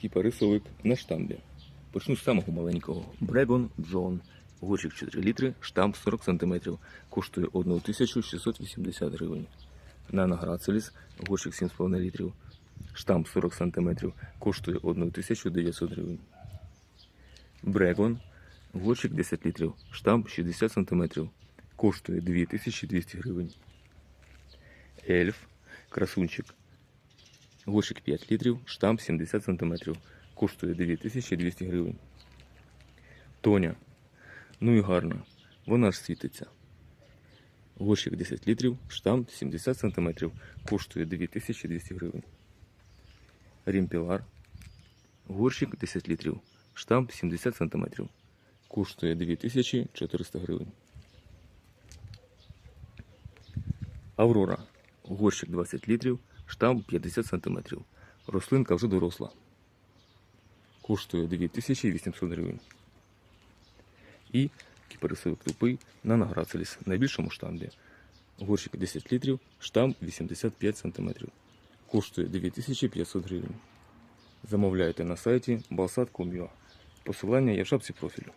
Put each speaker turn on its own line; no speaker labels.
Кіпарисовик на штамбі. Почну з самого маленького. Брегон Джон. Горщик 4 літри, штамп 40 см. Коштує 1680 гривень. Нано Грацеліс, горщик 7,5 літрів. Штамп 40 см. Коштує 1900 гривень. Брегон. Горщик 10 літрів. Штамп 60 см. Коштує 2200 гривень. Ельф. Красунчик. Горщик 5 літрів, штамп 70 см. Коштує 9200 гривень. Тоня. Ну і гарно. Вона ж світиться. Горщик 10 літрів, штамп 70 см. Коштує 2200 гривень. Рімпілар. Горщик 10 літрів, штамп 70 см. Коштує 2400 гривень. Аврора. Горщик 20 літрів, штамп 50 см. Рослинка вже доросла. Коштує 2800 гривень. І кіпарисовик тупий на награцеліс на більшому штамбі. Горщик 10 літрів, штамп 85 см. Коштує 9500 гривень. Замовляйте на сайті balsat.com.ua. Посилання є в шапці профілю.